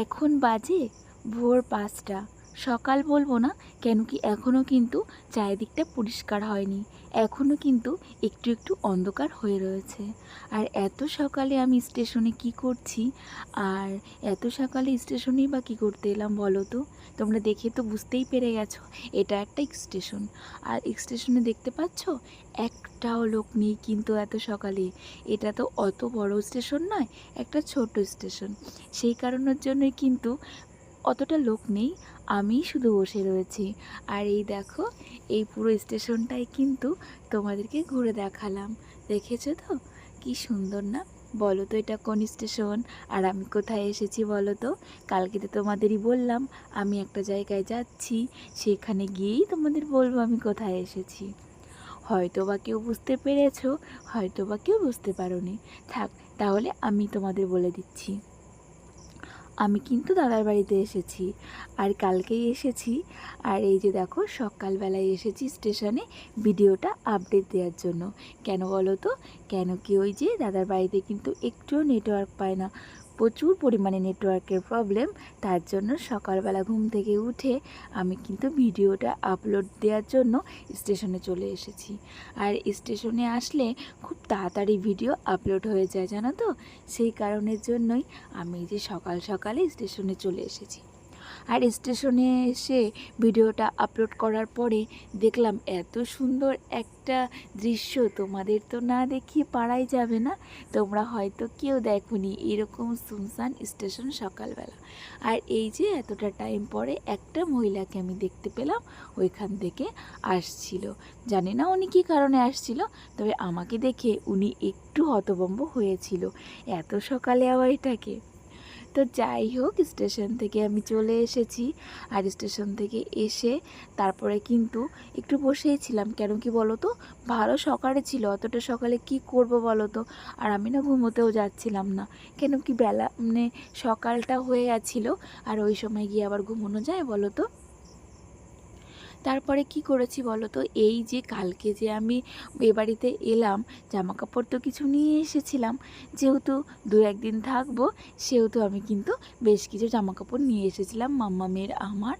এখন বাজে ভোর পাঁচটা। সকাল বলব না, কেন কি এখনও কিন্তু চারিদিকটা পরিষ্কার হয়নি। এখনও কিন্তু একটু একটু অন্ধকার হয়ে রয়েছে। আর এত সকালে আমি স্টেশনে কি করছি? আর এত সকালে স্টেশনেই বা কী করতে এলাম বলো তো? তোমরা দেখে তো বুঝতেই পেরে গেছো, এটা একটা স্টেশন। আর স্টেশনে দেখতে পাচ্ছ? একটাও লোক নেই কিন্তু এত সকালে। এটা তো অত বড় স্টেশন নয়, একটা ছোট স্টেশন। সেই কারণের জন্যই কিন্তু অতটা লোক নেই, আমিই শুধু বসে রয়েছি। আর এই দেখো, এই পুরো স্টেশনটাই কিন্তু তোমাদেরকে ঘুরে দেখালাম। দেখেছ তো? কি সুন্দর না? বলো তো এটা কোন স্টেশন? আর আমি কোথায় এসেছি বলো তো? কালকে তো তোমাদেরই বললাম, আমি একটা জায়গায় যাচ্ছি, সেখানে গিয়েই তোমাদের বলব আমি কোথায় এসেছি। হয়তো বা কেউ বুঝতে পেরেছ হয়তো বা কেউ বুঝতে পারোনি। থাক, তাহলে আমি তোমাদের বলে দিচ্ছি। আমি কিন্তু দাদার বাড়িতে এসেছি। আর কালকেই এসেছি। আর এই যে দেখো, সকালবেলায় এসেছি স্টেশনে ভিডিওটা আপডেট দেওয়ার জন্য। কেন বলো তো? কেন কি ওই যে দাদার বাড়িতে কিন্তু একটুও নেটওয়ার্ক পায় না। প্রচুর পরিমাণে নেটওয়ার্কের প্রবলেম তার জন্য সকালবেলা ঘুম থেকে উঠে আমি কিন্তু ভিডিওটা আপলোড দেওয়ার জন্য স্টেশনে চলে এসেছি। আর স্টেশনে আসলে খুব তাড়াতাড়ি ভিডিও আপলোড হয়ে যায়, জানো তো? সেই কারণের জন্যই আমি যে সকাল সকালে স্টেশনে চলে এসেছি। আর স্টেশনে এসে ভিডিওটা আপলোড করার পরে দেখলাম এত সুন্দর একটা দৃশ্য। তোমাদের তো না দেখিয়ে পারাই যাবে না। তোমরা হয়তো কেউ দেখোনি এরকম সুনসান স্টেশন সকালবেলা। আর এই যে এতটা টাইম পরে একটা মহিলাকে আমি দেখতে পেলাম, ওইখান থেকে আসছিল। জানি না উনি কী কারণে আসছিল, তবে আমাকে দেখে উনি একটু হতভম্ব হয়েছিল। এত সকালে আবার এটাকে তো যাই হোক, স্টেশন থেকে আমি চলে এসেছি। আর স্টেশন থেকে এসে তারপরে কিন্তু একটু বসেই ছিলাম। কেন কি বলো তো ভালো সকালে ছিল। অতটা সকালে কি করব বলো তো আর আমি না ঘুমোতেও যাচ্ছিলাম না। কেন কি বেলা মানে সকালটা হয়ে গেছিল। আর ওই সময় গিয়ে আবার ঘুমোনো যায় বলো তো তারপরে কি করেছি বলো তো? এই যে কালকে যে আমি এ বাড়িতে এলাম জামা কাপড় তো কিছু নিয়ে এসেছিলাম। যেহেতু দু একদিন থাকব, সেহেতু আমি কিন্তু বেশ কিছু জামা কাপড় নিয়ে এসেছিলাম মাম্মা মেয়ের আমার।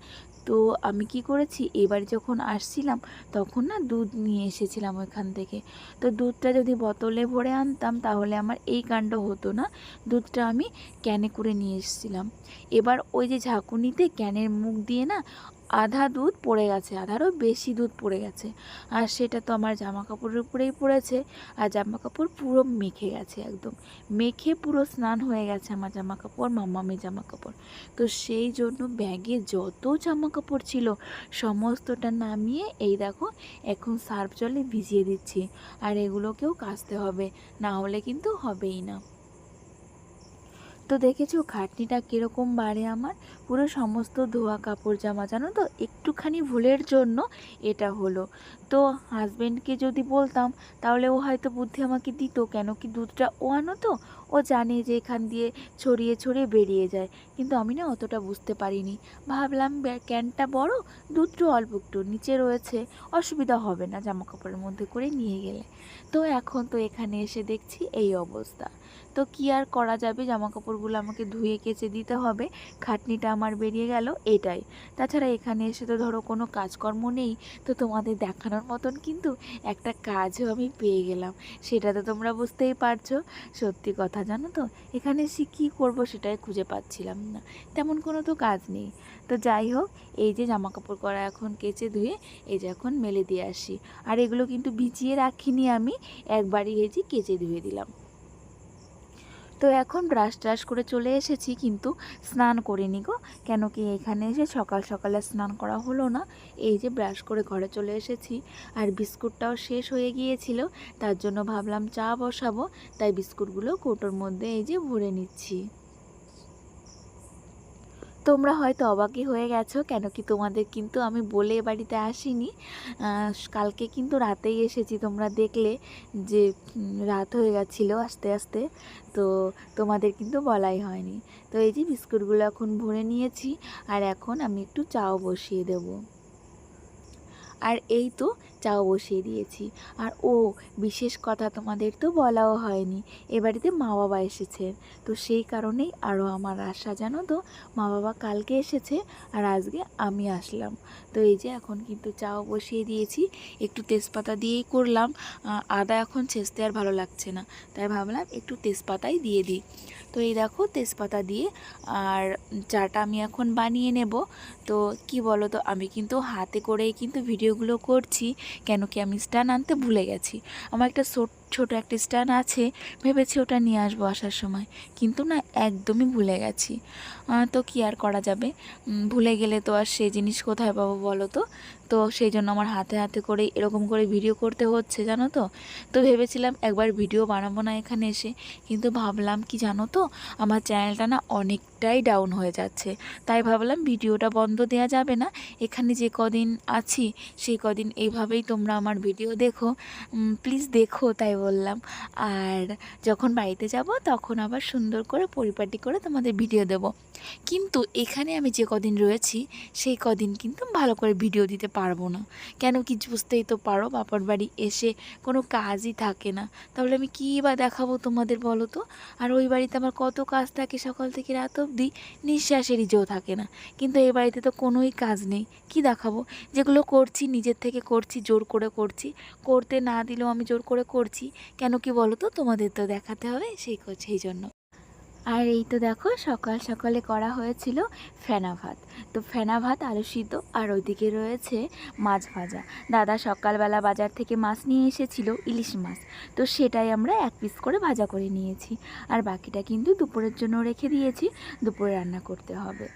তো আমি কি করেছি? এবার যখন আসছিলাম, তখন না দুধ নিয়ে এসেছিলাম ওইখান থেকে। তো দুধটা যদি বোতলে ভরে আনতাম, তাহলে আমার এই কাণ্ড হতো না। দুধটা আমি ক্যানে করে নিয়ে এসেছিলাম। এবার ওই যে ঝাঁকুনিতে ক্যানের মুখ দিয়ে না আধা দুধ পড়ে গেছে, আধারও বেশি দুধ পড়ে গেছে। আর সেটা তো আমার জামা কাপড়ের উপরেই পড়েছে, আর জামা কাপড় পুরো মেখে গেছে একদম। মেখে পুরো স্নান হয়ে গেছে আমার জামা কাপড় মামামি জামা কাপড় তো সেই জন্য ব্যাগে যত জামা কাপড় ছিল, সমস্তটা নামিয়ে এই দেখো, এখন সার্ফ জলে ভিজিয়ে দিচ্ছি। আর এগুলোকেও কাচতে হবে, না হলে কিন্তু হবেই না। তো দেখেছ খাটনিটা কীরকম বাড়ে আমার? পুরো সমস্ত ধোয়া কাপড় জামা, জানো তো? একটুখানি ভুলের জন্য এটা হলো। তো হাজব্যান্ডকে যদি বলতাম, তাহলে ও হয়তো বুদ্ধি আমাকে দিত, কেন কি দুধটা ও আনো তো ও জানে যে এখান দিয়ে ছড়িয়ে ছড়িয়ে বেরিয়ে যায়। কিন্তু আমি না অতটা বুঝতে পারিনি। ভাবলাম ক্যানটা বড়? দুধটা অল্প একটু। নিচে রয়েছে। অসুবিধা হবে না জামা কাপড়ের মধ্যে করে নিয়ে গেলে। তো এখন তো এখানে এসে দেখছি এই অবস্থা। তো কি আর করা যাবে? জামা কাপড়গুলো আমাকে ধুয়ে কেচে দিতে হবে। খাটনিটা আমার বেরিয়ে গেল এটাই। তাছাড়া এখানে এসে তো ধরো কোনো কাজকর্ম নেই। তো তোমাদের দেখানোর মতন কিন্তু একটা কাজও আমি পেয়ে গেলাম। সেটা তো তোমরা বুঝতেই পারছ। সত্যি কথা জানো তো? এখানে সে কী করব সেটাই খুঁজে পাচ্ছিলাম না। তেমন কোনো তো কাজ নেই। তো যাই হোক, এই যে জামা কাপড় করা এখন কেচে ধুয়ে, এই যে এখন মেলে দিয়ে আসি। আর এগুলো কিন্তু ভিজিয়ে রাখিনি আমি, একবারই হেজি কেচে ধুয়ে দিলাম। তো এখন ব্রাশ ট্রাশ করে চলে এসেছি, কিন্তু স্নান করিনি গো। কেন কি এখানে এসে সকাল সকালে স্নান করা হলো না। এই যে ব্রাশ করে ঘরে চলে এসেছি। আর বিস্কুটটাও শেষ হয়ে গিয়েছিল, তার জন্য ভাবলাম চা বসাবো। তাই বিস্কুটগুলো কৌটোর মধ্যে এই যে ভরে নিচ্ছি। তোমরা হয়তো অবাকই হয়ে গেছো, কেন কি তোমাদের কিন্তু আমি বলে বাড়িতে আসিনি। কালকে কিন্তু রাতেই এসেছি তোমরা দেখলে যে রাত হয়ে গেছিল আস্তে আস্তে, তো তোমাদের কিন্তু বলাই হয়নি। তো এই যে বিস্কুটগুলো এখন ভরে নিয়েছি, আর এখন আমি একটু চাও বসিয়ে দেব। আর এই তো চাও বসিয়ে দিয়েছি। আর ও, বিশেষ কথা তোমাদের তো বলাও হয়নি। এ বাড়িতে মা বাবা এসেছেন তো সেই কারণেই আরও আমার আশা, জানো তো? মা বাবা কালকে এসেছে আর আজকে আমি আসলাম। তো এই যে এখন কিন্তু চাও বসিয়ে দিয়েছি। একটু তেজপাতা দিয়েই করলাম। আদা এখন ছেঁচতে আর ভালো লাগছে না। তাই ভাবলাম একটু তেজপাতাই দিয়ে দিই। তো এই দেখো তেজপাতা দিয়ে আর চাটা আমি এখন বানিয়ে নেব। তো কি বলো তো? আমি কিন্তু হাতে করেই কিন্তু ভিডিওগুলো করছি। কেন কি আমি স্ট্যান্ড আনতে ভুলে গেছি। আমার একটা ছোট একটা স্ট্যান্ড আছে, ভেবেছি ওটা নিয়ে আসব আসার সময়। কিন্তু না, একদমই ভুলে গেছি। তো কি আর করা যাবে? ভুলে গেলে তো আর সেই জিনিস কোথায় পাবো বলো তো? তো সেই জন্য আমার হাতে হাতে করে এরকম করে ভিডিও করতে হচ্ছে, জানো তো? তো ভেবেছিলাম একবার ভিডিও বানাবো না এখানে এসে। কিন্তু ভাবলাম কি জানো তো? আমার চ্যানেলটা না অনেকটাই ডাউন হয়ে যাচ্ছে। তাই ভাবলাম ভিডিওটা বন্ধ দেওয়া যাবে না। এখানে যে কদিন আছি, সেই কদিন এইভাবেই তোমরা আমার ভিডিও দেখো। প্লিজ দেখো, তাই বললাম। আর যখন বাড়িতে যাব, তখন আবার সুন্দর করে পরিপাটি করে তোমাদের ভিডিও দেব। কিন্তু এখানে আমি যে কদিন রয়েছি, সেই কদিন কিন্তু ভালো করে ভিডিও দিতে পারব না। কেন কি বুঝতেই তো পারো, বাপার বাড়ি এসে কোনো কাজই থাকে না। তাহলে আমি কী বা দেখাবো তোমাদের বলো তো? আর ওই বাড়িতে আমার কত কাজ থাকে সকাল থেকে রাত অবধি নিঃশ্বাসের ইজেও থাকে না। কিন্তু এ বাড়িতে তো কোনোই কাজ নেই। কি দেখাবো? যেগুলো করছি, নিজের থেকে করছি, জোর করে করছি। করতে না দিলেও আমি জোর করে করছি। কেন কি বলো তো? তোমাদের তো দেখাতে হবে সেই সেই জন্য। আর এই তো দেখো, সকাল সকালে করা হয়েছিল ফেনা ভাত। তো ফেনা ভাত আলু সিদ্ধ আর ওইদিকে রয়েছে মাছ ভাজা। দাদা সকালবেলা বাজার থেকে মাছ নিয়ে এসেছিল, ইলিশ মাছ। তো সেটাই আমরা এক পিস করে ভাজা করে নিয়েছি। আর বাকিটা কিন্তু দুপুরের জন্য রেখে দিয়েছি, দুপুরে রান্না করতে হবে।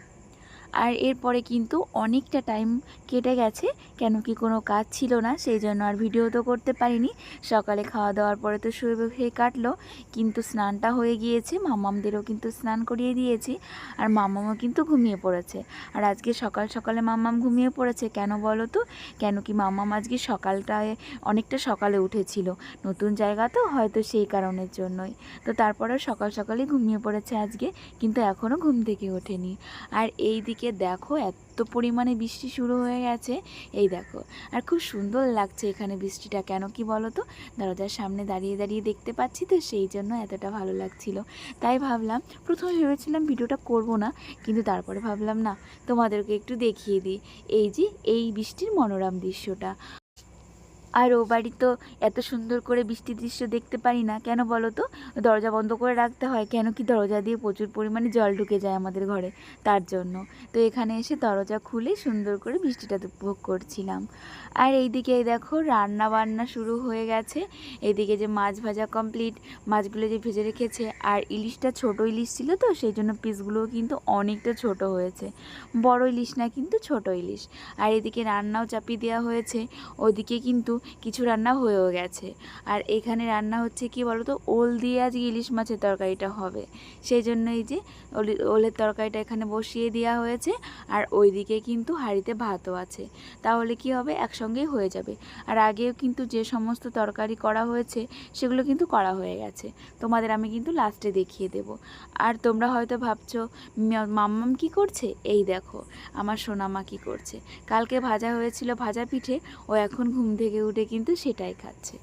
আর এরপরে কিন্তু অনেকটা টাইম কেটে গেছে, কেন কি কোনো কাজ ছিল না, সেই জন্য আর ভিডিও তো করতে পারিনি। সকালে খাওয়া দাওয়ার পরে তো শুয়ে খেয়ে কাটলো, কিন্তু স্নানটা হয়ে গিয়েছে, মামামদেরও কিন্তু স্নান করিয়ে দিয়েছি, আর মামামও কিন্তু ঘুমিয়ে পড়েছে। আর আজকে সকাল সকালে মামাম ঘুমিয়ে পড়েছে, কেন বলো তো? কেন কি মামাম আজকে সকালটায় অনেকটা সকালে উঠেছিল, নতুন জায়গা তো হয়তো সেই কারণের জন্যই। তো তারপরেও সকাল সকালে ঘুমিয়ে পড়েছে আজকে, কিন্তু এখনও ঘুম থেকে ওঠেনি। আর এই দিকে দেখো, এত পরিমাণে বৃষ্টি শুরু হয়ে গেছে। এই দেখো, আর খুব সুন্দর লাগছে এখানে বৃষ্টিটা। কেন কি বলো তো দরজার সামনে দাঁড়িয়ে দাঁড়িয়ে দেখতে পাচ্ছি তো, সেই জন্য এতটা ভালো লাগছিল। তাই ভাবলাম, প্রথমে ভেবেছিলাম ভিডিওটা করব না, কিন্তু তারপরে ভাবলাম, না, তোমাদেরকে একটু দেখিয়ে দিই। এই যে, এই বৃষ্টির মনোরম দৃশ্যটা। আর ও বাড়ি তো এত সুন্দর করে বৃষ্টির দৃশ্য দেখতে পারি না। কেন বলো তো? দরজা বন্ধ করে রাখতে হয়, কেন কি দরজা দিয়ে প্রচুর পরিমাণে জল ঢুকে যায় আমাদের ঘরে তার জন্য। তো এখানে এসে দরজা খুলে সুন্দর করে বৃষ্টিটা উপভোগ করছিলাম। আর এইদিকে এই দেখো রান্না বান্না শুরু হয়ে গেছে। এইদিকে যে মাছ ভাজা কমপ্লিট মাছগুলো যে ভেজে রেখেছে, আর ইলিশটা ছোট ইলিশ ছিল তো, সেই জন্য পিসগুলোও কিন্তু অনেকটা ছোট হয়েছে। বড় ইলিশ না, কিন্তু ছোট ইলিশ। আর এদিকে রান্নাও চাপিয়ে দেওয়া হয়েছে। ওদিকে কিন্তু কিছু রান্না হয়েও গেছে। আর এখানে রান্না হচ্ছে কি বলো তো ওল দিয়ে আজকে ইলিশ মাছের তরকারিটা হবে। সেই জন্য এই যে ওলি- ওলের তরকারিটা এখানে বসিয়ে দেওয়া হয়েছে আর ওইদিকে কিন্তু হাঁড়িতে ভাতও আছে। তাহলে কি হবে? একসঙ্গেই হয়ে যাবে। আর আগেও কিন্তু যে সমস্ত তরকারি করা হয়েছে, সেগুলো কিন্তু করা হয়ে গেছে। তোমাদের আমি কিন্তু লাস্টে দেখিয়ে দেব। আর তোমরা হয়তো ভাবছ মাম্মাম কি করছে? এই দেখো, আমার সোনামা কি করছে। কালকে ভাজা হয়েছিল ভাজা পিঠে, ও এখন ঘুম থেকে উঠে কিন্তু সেটাই খাচ্ছে।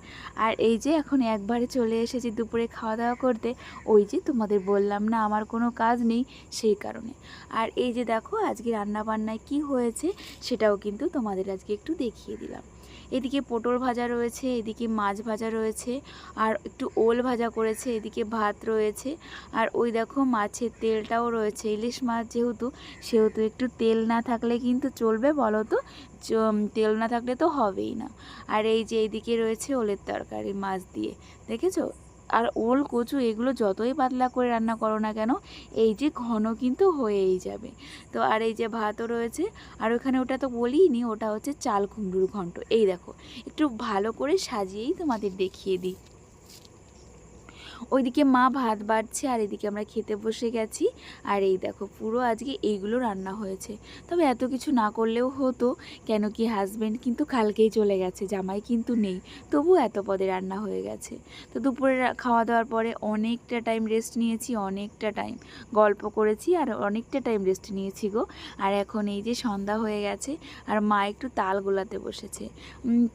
আর এই যে এখন একবারে চলে এসেছি দুপুরে খাওয়া দাওয়া করতে, ওই যে তোমাদের বললাম না আমার কোনো কাজ নেই সেই কারণে। আর এই যে দেখো আজকে রান্না বান্নায় কি হয়েছে সেটাও কিন্তু তোমাদের আজকে একটু দেখিয়ে দিলাম। এদিকে পটল ভাজা রয়েছে, এদিকে মাছ ভাজা রয়েছে, আর একটু ওল ভাজা করেছে, এদিকে ভাত রয়েছে। আর ওই দেখো মাছের তেলটাও রয়েছে। ইলিশ মাছ যেহেতু, সেহেতু একটু তেল না থাকলে কিন্তু চলবে বলো তো তেল না থাকলে তো হবেই না। আর এই যে এইদিকে রয়েছে ওলের তরকারি মাছ দিয়ে। দেখেছ? আর ওল, কচু এগুলো যতই পাতলা করে রান্না করো না কেন, এই যে ঘন কিন্তু হয়েই যাবে। তো আর এই যে ভাতও রয়েছে, আর ওখানে ওটা তো বলিনি, ওটা হচ্ছে চাল কুমড়োর ঘন্ট। এই দেখো, একটু ভালো করে সাজিয়েই তোমাদের দেখিয়ে দিই। ওইদিকে মা ভাত বাড়ছে আর এদিকে আমরা খেতে বসে গেছি। আর এই দেখো, পুরো আজকে এইগুলো রান্না হয়েছে। তবে এত কিছু না করলেও হতো, কেন কি হাজব্যান্ড কিন্তু কালকেই চলে গেছে, জামাই কিন্তু নেই। তবু এত পদে রান্না হয়ে গেছে। তো দুপুরে খাওয়া দাওয়ার পরে অনেকটা টাইম রেস্ট নিয়েছি, অনেকটা টাইম গল্প করেছি আর অনেকটা টাইম রেস্ট নিয়েছি গো। আর এখন এই যে সন্ধ্যা হয়ে গেছে, আর মা একটু তাল গোলাতে বসেছে।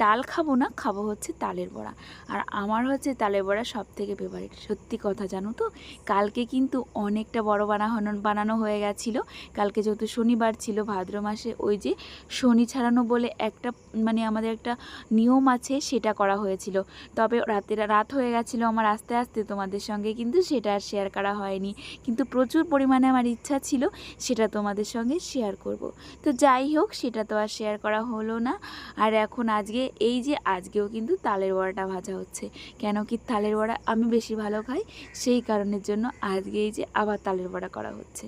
তাল খাব না, খাব হচ্ছে তালের বড়া। আর আমার হচ্ছে তালের বড়া সব থেকে ফেভারিট সত্যি কথা জানো তো? কালকে কিন্তু অনেকটা বড় বানানো বানানো হয়ে গেছিল। কালকে যেহেতু শনিবার ছিল, ভাদ্র মাসে ওই যে শনি ছাড়ানো বলে একটা মানে আমাদের একটা নিয়ম আছে, সেটা করা হয়েছিল। তবে রাতের রাত হয়ে গেছিল আমার আস্তে আস্তে তোমাদের সঙ্গে, কিন্তু সেটা আর শেয়ার করা হয়নি। কিন্তু প্রচুর পরিমাণে আমার ইচ্ছা ছিল, সেটা তোমাদের সঙ্গে শেয়ার করব। তো যাই হোক, সেটা তো আর শেয়ার করা হলো না। আর এখন আজকে, এই যে আজকেও কিন্তু তালের বড়াটা ভাজা হচ্ছে। কেন কি তালের বড়া আমি বেশি ভালো খাই সেই কারণের জন্য আজকে এই যে আবার তালের বড়া করা হচ্ছে।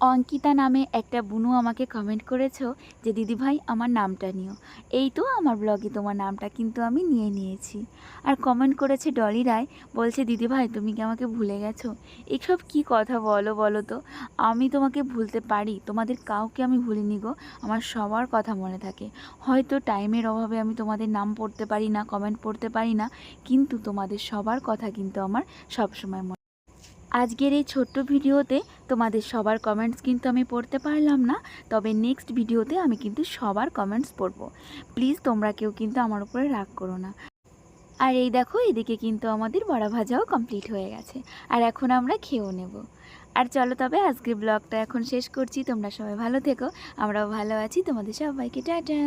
অঙ্কিতা নামে একটা বুনু আমাকে কমেন্ট করেছ যে দিদিভাই আমার নামটা নিও। এই তো আমার ব্লগে তোমার নামটা কিন্তু আমি নিয়ে নিয়েছি। আর কমেন্ট করেছে ডলি রায়, বলছে দিদিভাই তুমি কি আমাকে ভুলে গেছো? এসব কি কথা বলো বলো তো? আমি তোমাকে ভুলতে পারি, তোমাদের কাউকে আমি ভুলিনি গো, আমার সবার কথা মনে থাকে। হয়তো টাইমের অভাবে আমি তোমাদের নাম পড়তে পারি না কমেন্ট পড়তে পারি না, কিন্তু তোমাদের সবার কথা কিন্তু আমার সবসময় মনে আজকের এই ছোট্ট ভিডিওতে তোমাদের সবার কমেন্টস কিন্তু আমি পড়তে পারলাম না, তবে নেক্সট ভিডিওতে আমি কিন্তু সবার কমেন্টস পড়ব। প্লিজ তোমরা কেউ কিন্তু আমার উপরে রাগ করো না। আর এই দেখো, এদিকে কিন্তু আমাদের বড়া ভাজাও কমপ্লিট হয়ে গেছে, আর এখন আমরা খেয়েও নেব। আর চলো তবে আজকের ব্লগটা এখন শেষ করছি, তোমরা সবাই ভালো থেকো, আমরাও ভালো আছি, তোমাদের সবাইকে টাটা।